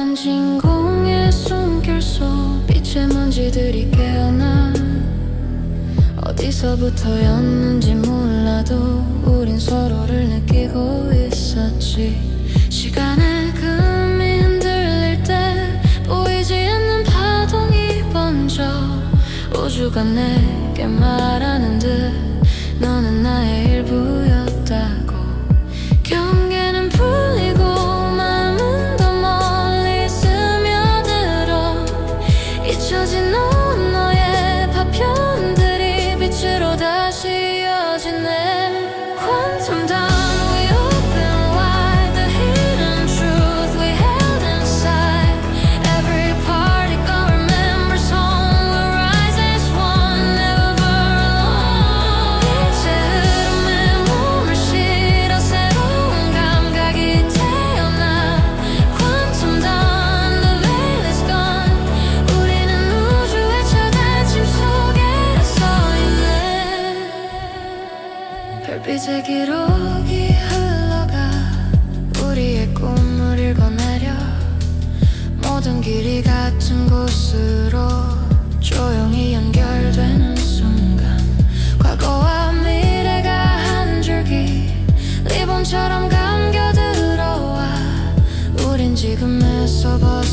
고요한 진공의 숨길 속 빛의 먼지들이 깨어나 어디서부터였는지 몰라도 우린 서로를 느끼고 있었지. 시간의 금이 흔들릴 때 보이지 않는 파동이 번져 우주가 내게 말하는 듯 너는 나의 일부였 별빛의 기록이 흘러가. 우리의 꿈을 읽어내려. 모든 길이 같은 곳으로 조용히 연결되는 순간. 과거와 미래가 한 줄기 리본처럼 감겨 들어와. 우린 지금에서 벗어